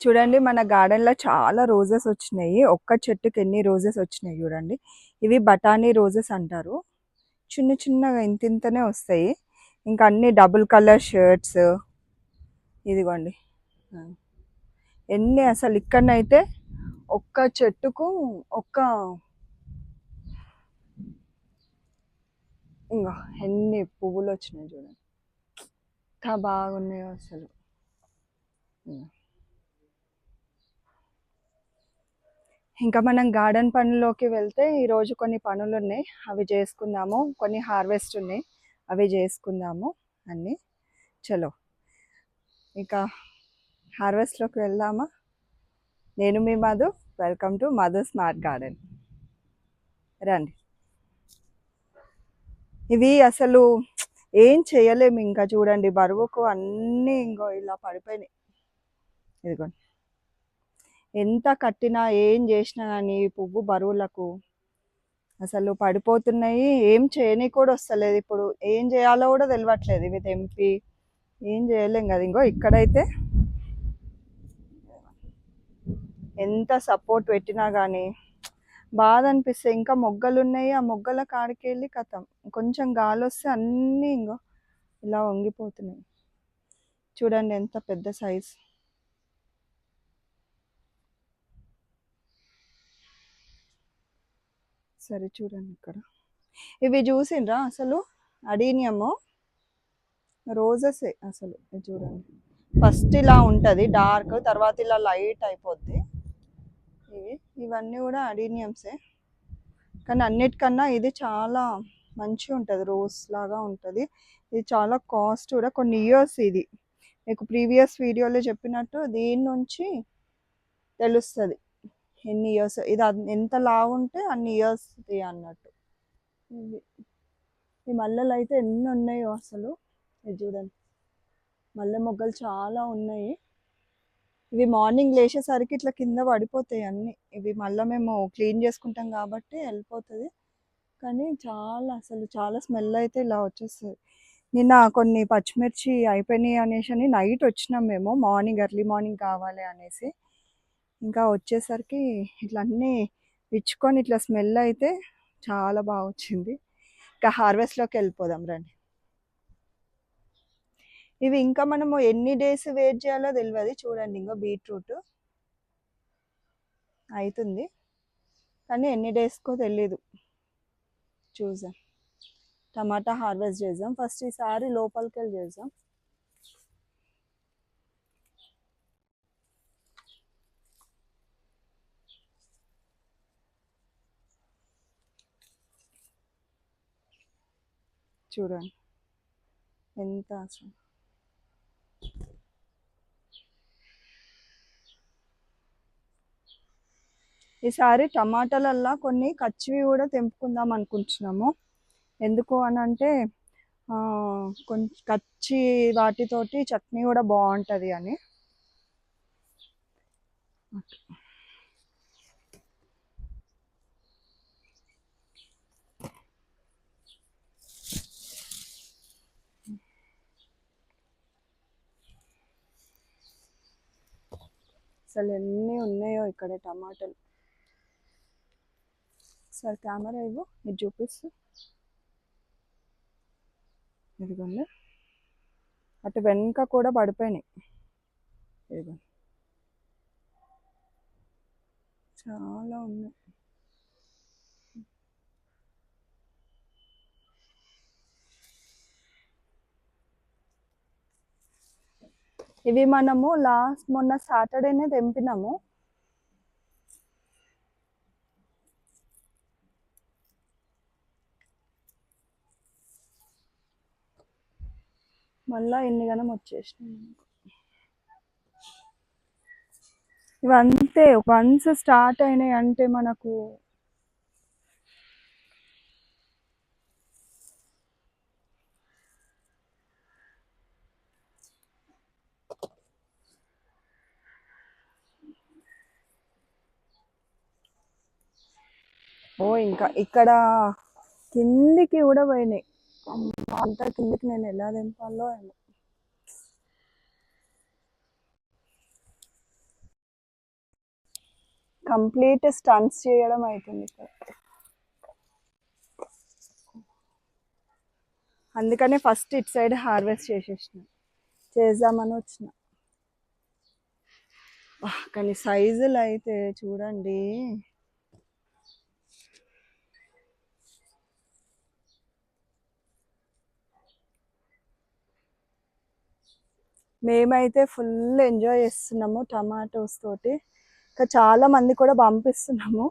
చూడండి మన గార్డెన్లో చాలా రోజెస్ వచ్చినాయి. ఒక్క చెట్టుకి ఎన్ని రోజెస్ వచ్చినాయి చూడండి. ఇవి బఠానీ రోజెస్ అంటారు. చిన్న చిన్నగా ఇంత ఇంతనే వస్తాయి. ఇంకా అన్ని డబుల్ కలర్ షర్ట్స్ ఇదిగోండి. ఎన్ని అసలు ఇక్కడనైతే ఒక్క చెట్టుకు ఒక్క ఇంకా ఎన్ని పువ్వులు వచ్చినాయి చూడండి. ఎంత బాగున్నాయో అసలు. ఇంకా మనం గార్డెన్ పనుల్లోకి వెళ్తే ఈరోజు కొన్ని పనులు ఉన్నాయి అవి చేసుకుందాము. కొన్ని హార్వెస్ట్ ఉన్నాయి. అవి చేసుకుందాము అన్నీ. చలో. ఇక హార్వెస్ట్లోకి వెళ్దామా? నేను మీ Madhu. Welcome to Madhu smart garden. రండి. ఇవి అసలు ఏం చేయలేము. ఇంకా చూడండి బరువుకు అన్నీ ఇంకో ఇలా పడిపోయినాయి. ఇదిగోండి. ఎంత కట్టినా ఏం చేసినా కానీ పువ్వు బరువులకు అసలు పడిపోతున్నాయి. ఏం చేయని కూడా వస్తలేదు. ఇప్పుడు ఏం చేయాలో కూడా తెలియట్లేదు ఇవి తెంపి. ఏం చేయలేం కదా. ఇంకో ఇక్కడైతే ఎంత సపోర్ట్ పెట్టినా కానీ బాధ అనిపిస్తే ఇంకా మొగ్గలు ఉన్నాయి ఆ మొగ్గల కాడికి వెళ్ళి కథం. కొంచెం గాలి వస్తే అన్నీ ఇంకో ఇలా వంగిపోతున్నాయి. చూడండి ఎంత పెద్ద సైజ్. సరే చూడండి ఇక్కడ. ఇవి చూసిండ్రా అసలు? అడీనియము రోజెసే అసలు. ఇది చూడండి. ఫస్ట్ ఇలా ఉంటుంది డార్క్ తర్వాత ఇలా లైట్ అయిపోద్ది. ఇవి ఇవన్నీ కూడా అడీనియమ్సే. కానీ అన్నిటికన్నా ఇది చాలా మంచిగా ఉంటుంది రోజ్ లాగా ఉంటుంది. ఇది చాలా కాస్ట్ కూడా కొన్ని ఇయర్స్ ఇది. మీకు ప్రీవియస్ వీడియోలో చెప్పినట్టు దీని నుంచి తెలుస్తుంది. ఎన్ని ఇయర్స్ ఇది ఎంత లావు ఉంటే అన్ని ఇయర్స్ అన్నట్టు. ఇది ఈ మల్లెలు అయితే ఎన్ని ఉన్నాయో అసలు? ఇది చూడండి. మల్లె మొగ్గలు చాలా ఉన్నాయి. ఇవి మార్నింగ్ లేచేసరికి ఇట్లా కింద పడిపోతాయి అన్నీ. ఇవి మళ్ళీ మేము క్లీన్ చేసుకుంటాం కాబట్టి వెళ్ళిపోతుంది. కానీ చాలా అసలు చాలా స్మెల్ అయితే ఇలా వచ్చేస్తుంది. నిన్న కొన్ని పచ్చిమిర్చి అయిపోయినాయి అనేసి అని నైట్ వచ్చినాం మేము. మార్నింగ్ ఎర్లీ మార్నింగ్ కావాలి అనేసి. ఇంకా వచ్చేసరికి ఇట్లా అన్నీ విచ్చుకొని ఇట్లా స్మెల్ అయితే చాలా బాగా వచ్చింది. ఇంకా హార్వెస్ట్లోకి వెళ్ళిపోదాం రండి. ఇవి ఇంకా మనము ఎన్ని డేస్ వెయిట్ చేయాలో తెలియదు చూడండి ఇంకో బీట్రూట్ అవుతుంది కానీ ఎన్ని డేస్కో తెలీదు. చూసాం టమాటా హార్వెస్ట్ చేద్దాం. ఫస్ట్ ఈసారి లోపలికి వెళ్ళి చేద్దాం. చూడండి. ఎంత అసలు. ఈసారి టమాటాలల్లా కొన్ని కచ్చివి కూడా తెంపుకుందాం అనుకుంటున్నాము. ఎందుకు అని అంటే కొంచెం కచ్చి వాటితోటి చట్నీ కూడా బాగుంటుంది అని. అసలు ఎన్ని ఉన్నాయో ఇక్కడ టమాటాలు. సార్ కెమెరా ఇవ్వు ఇది చూపిస్తూ. ఇదిగోండి. అటు వెనుక కూడా పడిపోయినాయి. ఇదిగో చాలా ఉన్నాయి. ఇవి మనము లాస్ట్ మొన్న సాటర్డేనే తెంపినాము. మళ్ళా ఎన్ని గనం వచ్చేసినాయి ఇవంతే వన్స్ స్టార్ట్ అయినాయి అంటే మనకు ఓ ఇంకా ఇక్కడ కిందికి కూడా పోయినాయి. అంతా అంత కిందికి నేను ఎలా దింపాలో ఏమో. కంప్లీట్ స్టన్స్ చేయడం అవుతుంది ఇక్కడ. అందుకనే ఫస్ట్ ఇటు సైడ్ హార్వెస్ట్ చేసేసిన. చేద్దామని వచ్చిన. కానీ సైజులు అయితే చూడండి. మేమైతే ఫుల్ ఎంజాయ్ చేస్తున్నాము టమాటోస్ తోటి ఇంకా చాలా మంది కూడా పంపిస్తున్నాము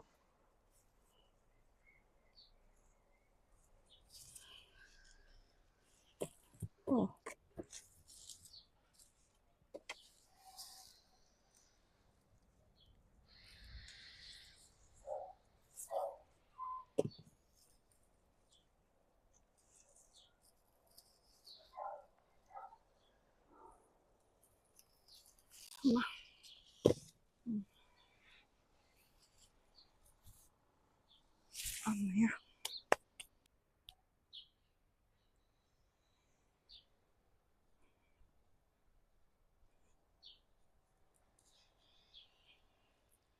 ఓ. అమ్మయ్య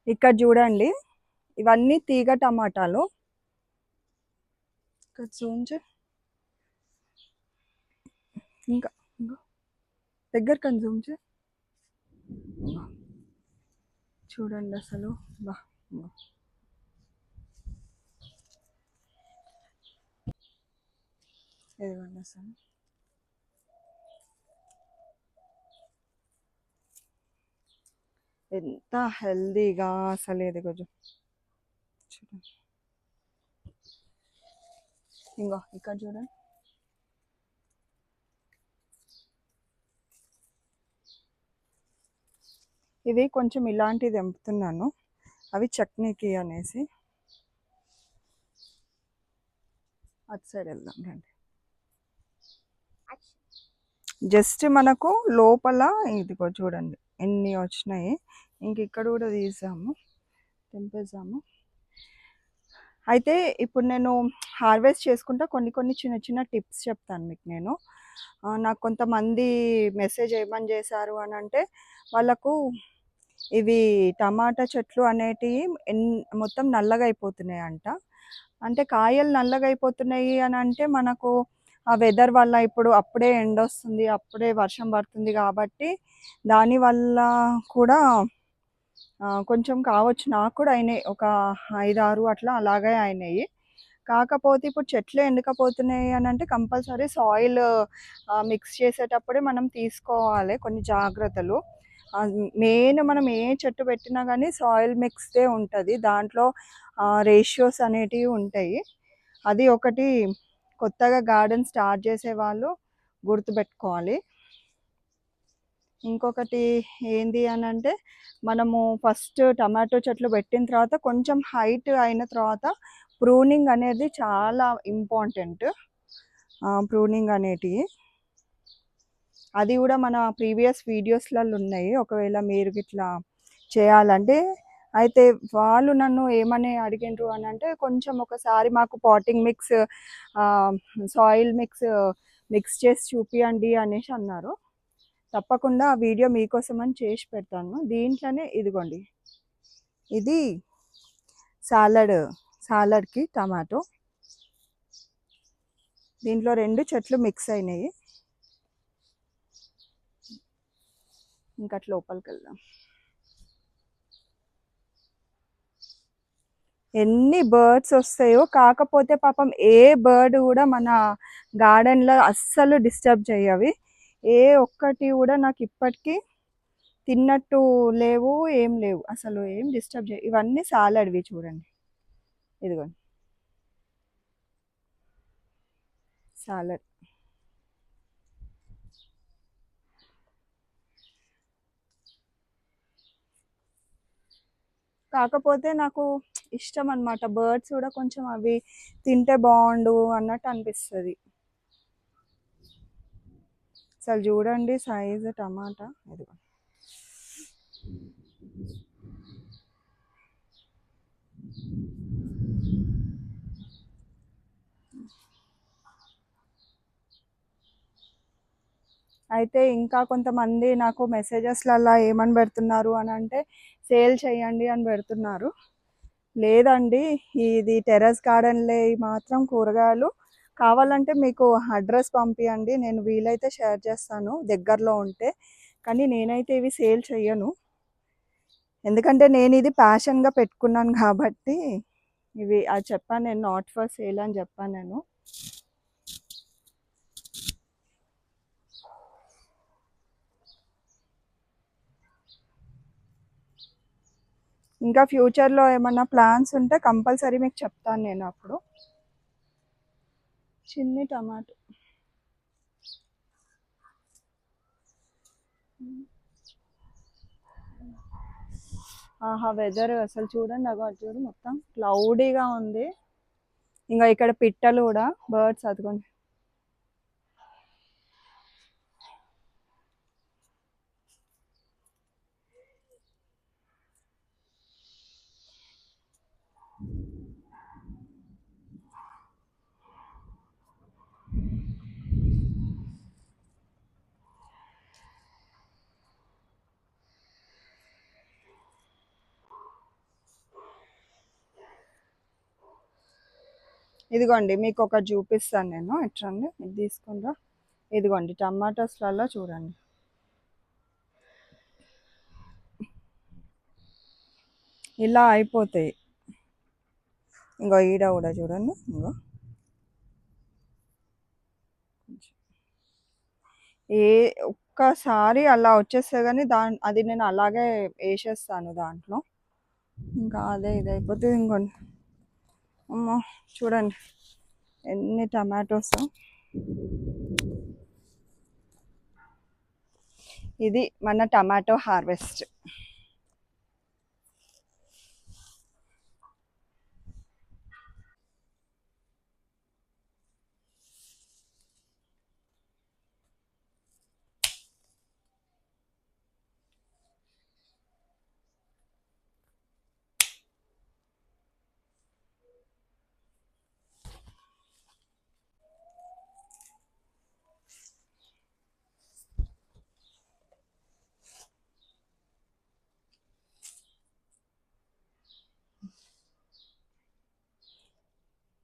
ఇక్కడ చూడండి. ఇవన్నీ తీగ టమాటాలు. ఇక్కడ చూంచి. ఇంకా ఇంకా. దగ్గర కన్సూమ్ చే చూడండి అసలు. బా ఇదిగోండి అసలు. ఎంత హెల్దీగా అసలు ఇది కొంచెం చూడండి. ఇంకో ఇక్కడ చూడండి. ఇవి కొంచెం ఇలాంటివి తెంపుతున్నాను అవి చట్నీకి అనేసి. అటు సైడ్ వెళ్దాం రండి. జస్ట్ మనకు లోపల ఇదిగో చూడండి ఎన్ని వచ్చినాయి. ఇంక ఇక్కడ కూడా తీసాము తెంపేసాము. అయితే ఇప్పుడు నేను హార్వెస్ట్ చేసుకుంటా కొన్ని కొన్ని చిన్న చిన్న టిప్స్ చెప్తాను మీకు నేను. నాకు కొంతమంది మెసేజ్ ఏమని చేశారు అని అంటే వాళ్ళకు ఇవి టమాటా చెట్లు అనేటివి ఎన్ మొత్తం నల్లగా అయిపోతున్నాయి అంట అంటే కాయలు నల్లగా అయిపోతున్నాయి అని అంటే మనకు ఆ వెదర్ వల్ల ఇప్పుడు అప్పుడే ఎండ వస్తుంది అప్పుడే వర్షం పడుతుంది కాబట్టి దానివల్ల కూడా కొంచెం కావచ్చు. నాకు కూడా అయినాయి. ఒక ఐదు ఆరు అట్లా అలాగే అయినాయి. కాకపోతే ఇప్పుడు చెట్లు ఎండకపోతున్నాయి అని అంటే కంపల్సరీ సాయిల్ మిక్స్ చేసేటప్పుడే మనం తీసుకోవాలి కొన్ని జాగ్రత్తలు. మెయిన్ మనం ఏ చెట్టు పెట్టినా కానీ సాయిల్ మిక్స్డే ఉంటుంది. దాంట్లో రేషియోస్ అనేటివి ఉంటాయి. అది ఒకటి కొత్తగా గార్డెన్ స్టార్ట్ చేసే వాళ్ళు గుర్తుపెట్టుకోవాలి. ఇంకొకటి ఏంది అని అంటే మనము ఫస్ట్ టమాటో చెట్లు పెట్టిన తర్వాత కొంచెం హైట్ అయిన తర్వాత ప్రూనింగ్ అనేది చాలా ఇంపార్టెంట్. ప్రూనింగ్ అనేటివి. అది కూడా మన ప్రీవియస్ వీడియోస్లలో ఉన్నాయి ఒకవేళ మీరు ఇట్లా చేయాలంటే అయితే వాళ్ళు నన్ను ఏమని అడిగినారు అని అంటే కొంచెం ఒకసారి మాకు potting mix soil mix mix చేసి చూపియండి అనేసి అన్నారు. తప్పకుండా ఆ వీడియో మీకోసం అని చేసి పెడతాను. దీంట్లోనే ఇదిగోండి. ఇది సాలడ్ సాలడ్కి టమాటో. దీంట్లో రెండు చెట్లు మిక్స్ అయినాయి. ఇంకా అట్లా లోపలికి వెళ్దాం ఎన్ని బర్డ్స్ వస్తాయో కాకపోతే పాపం ఏ బర్డ్ కూడా మన గార్డెన్లో అస్సలు డిస్టర్బ్ చేయవి. ఏ ఒక్కటి కూడా నాకు ఇప్పటికీ తిన్నట్టు లేవు ఏం లేవు. అసలు ఏం డిస్టర్బ్ చేయ ఇవన్నీ సాలడ్వి చూడండి. ఇదిగోండి. సాలడ్. కాకపోతే నాకు ఇష్టం అన్నమాట బర్డ్స్ కూడా కొంచెం అవి తింటే బాగుండు అన్నట్టు అనిపిస్తుంది. అసలు చూడండి సైజు టమాటా ఇదిగో. అయితే ఇంకా కొంతమంది నాకు మెసేజెస్లలో ఏమని పెడుతున్నారు అని అంటే సేల్ చేయండి అని పెడుతున్నారు. లేదండి ఇది టెర్రస్ గార్డెన్లో మాత్రం కూరగాయలు. కావాలంటే మీకు అడ్రస్ పంపించండి నేను వీలైతే షేర్ చేస్తాను దగ్గరలో ఉంటే. కానీ నేనైతే ఇవి సేల్ చేయను ఎందుకంటే నేను ఇది ప్యాషన్గా పెట్టుకున్నాను కాబట్టి ఇవి అది చెప్పాను నేను నాట్ ఫర్ సేల్ అని చెప్పాను నేను. ఇంకా ఫ్యూచర్లో ఏమన్నా ప్లాన్స్ ఉంటే కంపల్సరీ మీకు చెప్తాను నేను అప్పుడు. చిన్ని టమాటో. ఆహా వెదర్ అసలు చూడండి అగో చూడు మొత్తం క్లౌడీగా ఉంది. ఇంకా ఇక్కడ పిట్టలు కూడా బర్డ్స్ అదిగోండి. ఇదిగోండి మీకు ఒకటి చూపిస్తాను నేను. ఎట్రండి ఇది తీసుకుందా ఇదిగోండి టమాటోస్లలో చూడండి. ఇలా అయిపోతాయి. ఇంకో ఈడ కూడా చూడండి. ఇంకో. ఏ ఒక్కసారి అలా వచ్చేస్తే కానీ దా అది నేను అలాగే వేసేస్తాను దాంట్లో. ఇంకా అదే ఇది అయిపోతుంది ఇంకోండి అమ్మో చూడండి. ఎన్ని టమాటోస్? ఇది మన టమాటో హార్వెస్ట్.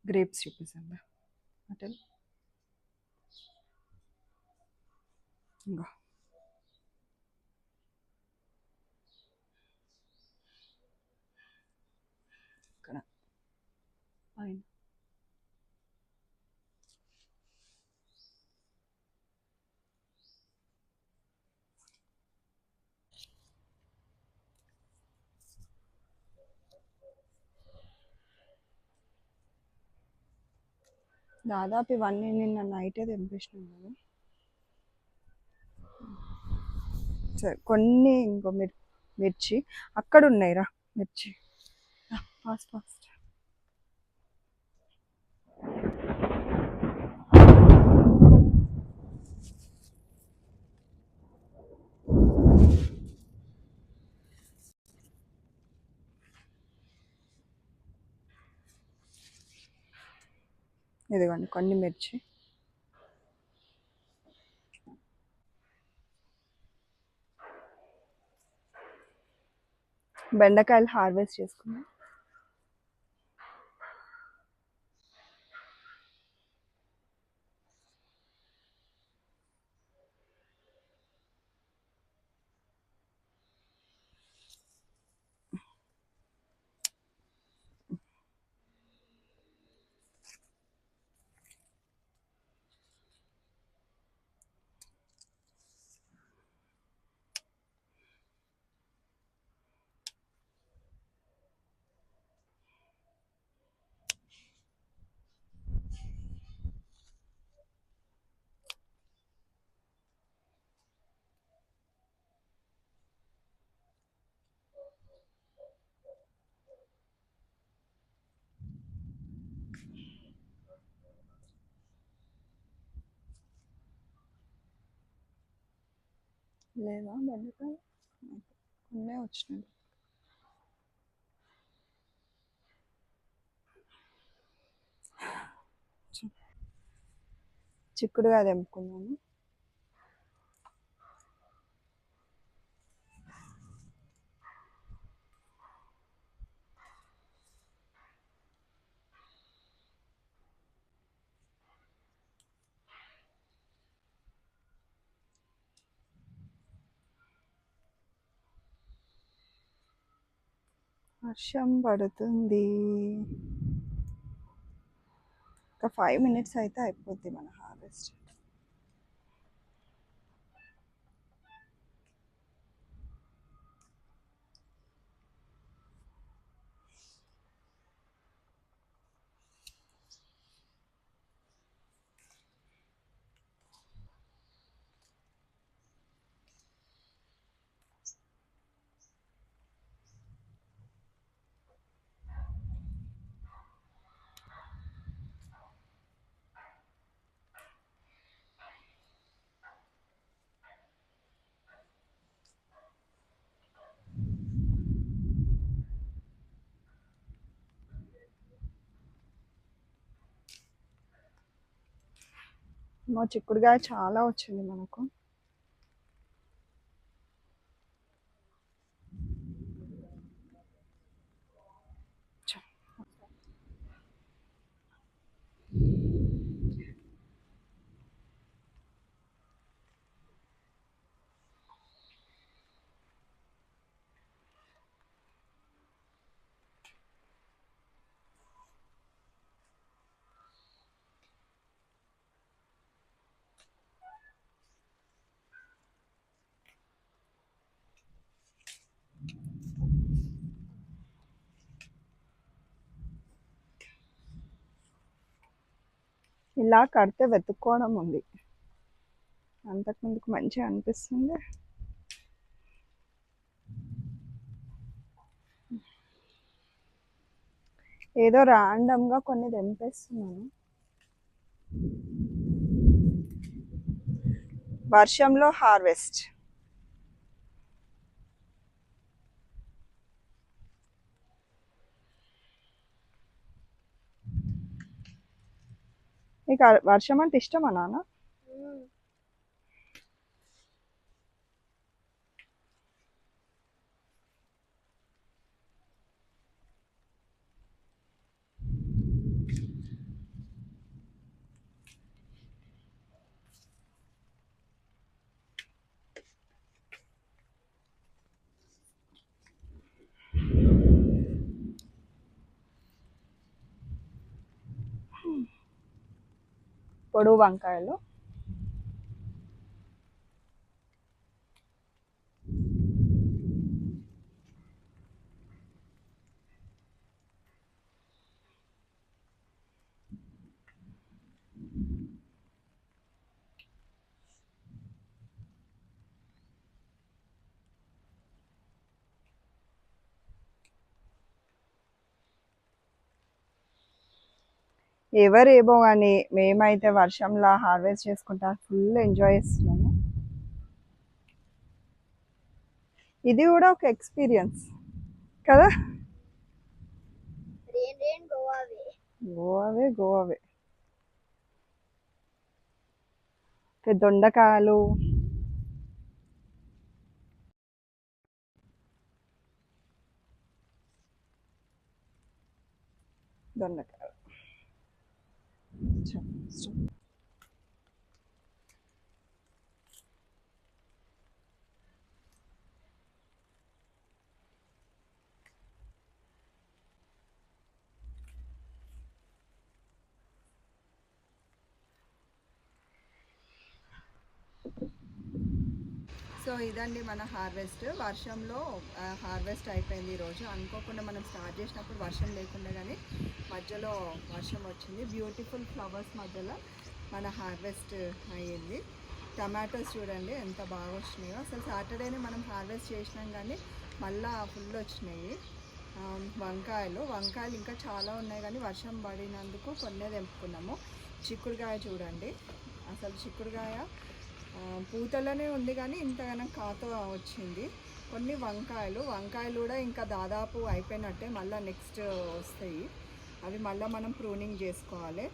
గ్రేప్స్ చూపిస్తాను అటల్ ఇంకా. ఇక్కడ. పైన. దాదాపు ఇవన్నీ నిన్న నైటే తెంపేసినాను కదా. సరే కొన్ని ఇంకో మిర్ మిర్చి అక్కడ ఉన్నాయిరా మిర్చి ఫాస్ట్ ఫాస్ట్ ఇదిగోండి కొన్ని మిర్చి. బెండకాయలు హార్వెస్ట్ చేసుకున్నాం లేదా బెండకాయ? కొన్నే వచ్చినాయి. చిక్కుడుగా తెంపుకున్నాను వర్షం పడుతుంది. ఒక ఫైవ్ మినిట్స్ అయితే అయిపోద్ది మన హార్వెస్ట్ మా చిక్కుడుగాయ చాలా వచ్చింది మనకు. ఇలా కడితే వెతుక్కోవడం ఉంది. అంతకుముందుకు మంచిగా అనిపిస్తుంది. ఏదో ర్యాండమ్గా కొన్ని తెంపేస్తున్నాను. వర్షంలో హార్వెస్ట్. నీకు వర్షం అంటే ఇష్టమా నాన్న? పొడవు వంకాయలు. ఎవరేమో కానీ మేమైతే వర్షంలో హార్వెస్ట్ చేసుకుంటా ఫుల్ ఎంజాయ్ చేస్తున్నాము. ఇది కూడా ఒక ఎక్స్పీరియన్స్ కదా? గోవావే. గోవావే దొండకాయలు. దొండకాయలు. చ- చ- ఇదండి మన హార్వెస్ట్. వర్షంలో హార్వెస్ట్ అయిపోయింది ఈరోజు అనుకోకుండా మనం స్టార్ట్ చేసినప్పుడు వర్షం లేకుండా కానీ మధ్యలో వర్షం వచ్చింది. బ్యూటిఫుల్ ఫ్లవర్స్ మధ్యలో మన హార్వెస్ట్ అయ్యింది. టమాటోస్ చూడండి ఎంత బాగా వచ్చినాయో. అసలు సాటర్డేనే మనం హార్వెస్ట్ చేసినాం కానీ మళ్ళా ఫుల్ వచ్చినాయి. వంకాయలు. వంకాయలు ఇంకా చాలా ఉన్నాయి కానీ వర్షం పడినందుకు కొన్నే తెంపుకున్నాము. చిక్కుడుకాయ చూడండి. అసలు చిక్కుడుకాయ పూతలోనే ఉంది కానీ ఇంతగానం కాత వచ్చింది. కొన్ని వంకాయలు వంకాయలు కూడా ఇంకా దాదాపు అయిపోయినట్టే మళ్ళీ నెక్స్ట్ వస్తాయి. అవి మళ్ళీ మనం ప్రూనింగ్ చేసుకోవాలి.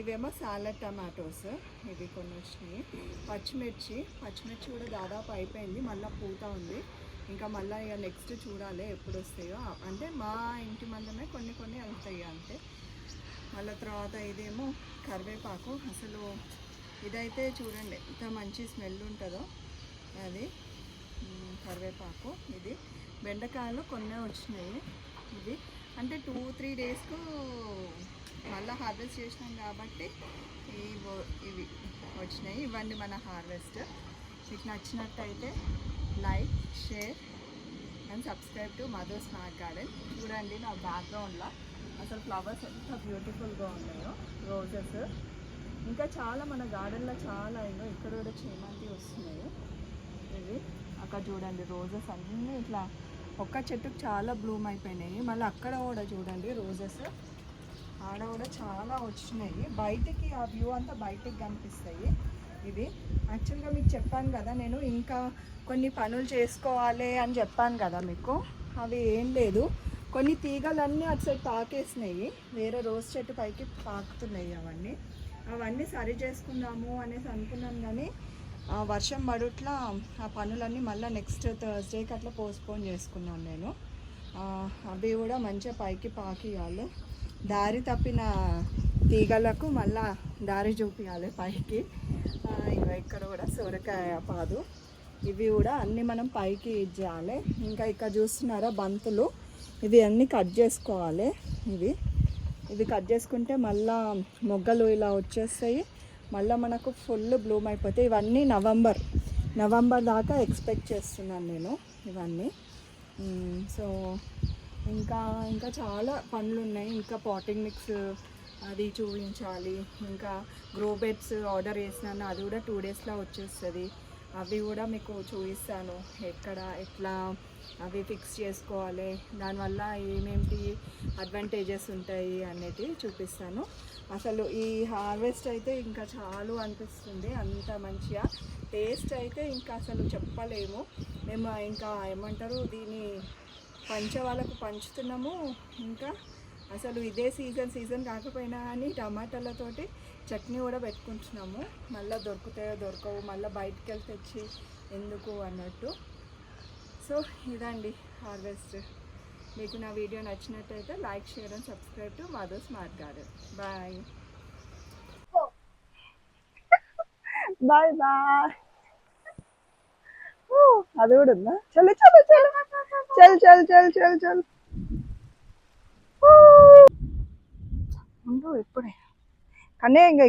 ఇవేమో సాలడ్ టమాటోస్ ఇవి కొన్ని వచ్చినాయి. పచ్చిమిర్చి పచ్చిమిర్చి కూడా దాదాపు అయిపోయింది. మళ్ళీ పూత ఉంది. ఇంకా మళ్ళీ ఇక నెక్స్ట్ చూడాలి ఎప్పుడు వస్తాయో. అంటే మా ఇంటి మందమే కొన్ని కొన్ని వెళ్తాయి అంతే. మళ్ళీ తర్వాత ఇదేమో కరివేపాకు. అసలు ఇదైతే చూడండి ఎంత మంచి స్మెల్ ఉంటుందో అది. కరివేపాకు ఇది. బెండకాయలు కొన్నే వచ్చినాయి ఇది అంటే టూ త్రీ డేస్కు మళ్ళీ హార్వెస్ట్ చేసినాం కాబట్టి ఈ ఇవి వచ్చినాయి. ఇవన్నీ మన హార్వెస్ట్. మీకు నచ్చినట్టయితే like share and subscribe to mother smart garden. చూడండి నా బ్యాక్గ్రౌండ్లో అసలు ఫ్లవర్స్ ఎంత బ్యూటిఫుల్గా ఉన్నాయో రోజెస్. ఇంకా చాలా మన గార్డెన్లో చాలా ఏదో ఇక్కడ కూడా చేమంతి వస్తున్నాయి. ఇవి. అక్కడ చూడండి రోజెస్ అన్నీ ఇట్లా ఒక్క చెట్టుకు చాలా బ్లూమ్ అయిపోయినాయి. మళ్ళీ అక్కడ కూడా చూడండి రోజెస్. ఆడ కూడా చాలా వచ్చినాయి. బయటికి ఆ వ్యూ అంతా బయటికి కనిపిస్తాయి. ఇది యాక్చువల్గా మీకు చెప్పాను కదా నేను ఇంకా కొన్ని పనులు చేసుకోవాలి అని చెప్పాను కదా మీకు. అవి ఏం లేదు. కొన్ని తీగలన్నీ అటు సైడ్ పాకేసినాయి. వేరే రోజ్ చెట్టు పైకి పాకుతున్నాయి అవన్నీ. అవన్నీ సరి చేసుకుందాము అనేసి అనుకున్నాం కానీ వర్షం పడుట్లా ఆ పనులన్నీ మళ్ళీ నెక్స్ట్ థర్స్డేకి అట్లా పోస్ట్పోన్ చేసుకున్నాను నేను. అవి కూడా మంచిగా పైకి పాకియాలి. దారి తప్పిన తీగలకు మళ్ళా దారి చూపించాలి పైకి. ఆ, ఇక్కడ కూడా సొరకాయ పాదు. ఇవి కూడా అన్నీ మనం పైకి చేయాలి ఇంకా ఇక్కడ చూస్తున్నారా బంతులు? ఇవి అన్నీ కట్ చేసుకోవాలి ఇవి. ఇది కట్ చేసుకుంటే మళ్ళా మొగ్గలు ఇలా వచ్చేస్తాయి. మళ్ళీ మనకు ఫుల్ బ్లూమ్ అయిపోతాయి. ఇవన్నీ నవంబర్ నవంబర్ దాకా ఎక్స్పెక్ట్ చేస్తున్నాను నేను ఇవన్నీ. సో ఇంకా ఇంకా చాలా పనులు ఉన్నాయి. ఇంకా పాటింగ్ మిక్స్ అది చూపించాలి. ఇంకా గ్రో బెడ్స్ ఆర్డర్ చేసినాను అది కూడా టూ డేస్లో వచ్చేస్తుంది. అవి కూడా మీకు చూపిస్తాను. ఎక్కడ ఎట్లా అవి ఫిక్స్ చేసుకోవాలి దానివల్ల ఏమేమి అడ్వాంటేజెస్ ఉంటాయి అనేది చూపిస్తాను. అసలు ఈ హార్వెస్ట్ అయితే ఇంకా చాలు అనిపిస్తుంది అంత మంచిగా. టేస్ట్ అయితే ఇంకా అసలు చెప్పలేము. మేము ఇంకా ఏమంటారు దీన్ని పంచే వాళ్ళకు పంచుతున్నాము ఇంకా అసలు ఇదే సీజన్ సీజన్ కాకపోయినా కానీ టమాటాలతోటి చట్నీ కూడా పెట్టుకుంటున్నాము. మళ్ళీ దొరుకుతాయో దొరకవు మళ్ళీ బయటికి వెళ్ళి తెచ్చి ఎందుకు అన్నట్టు. సో ఇదండి హార్వెస్ట్. మీకు నా వీడియో నచ్చినట్టయితే like share and subscribe to mother's smart garden. Bye. Bye bye. అది కూడా ఉందా? చల్ చల్ చల్ చల్ చల్ చల్ చల్ చల్ ఉండు ఇప్పుడే కానీ ఇంకా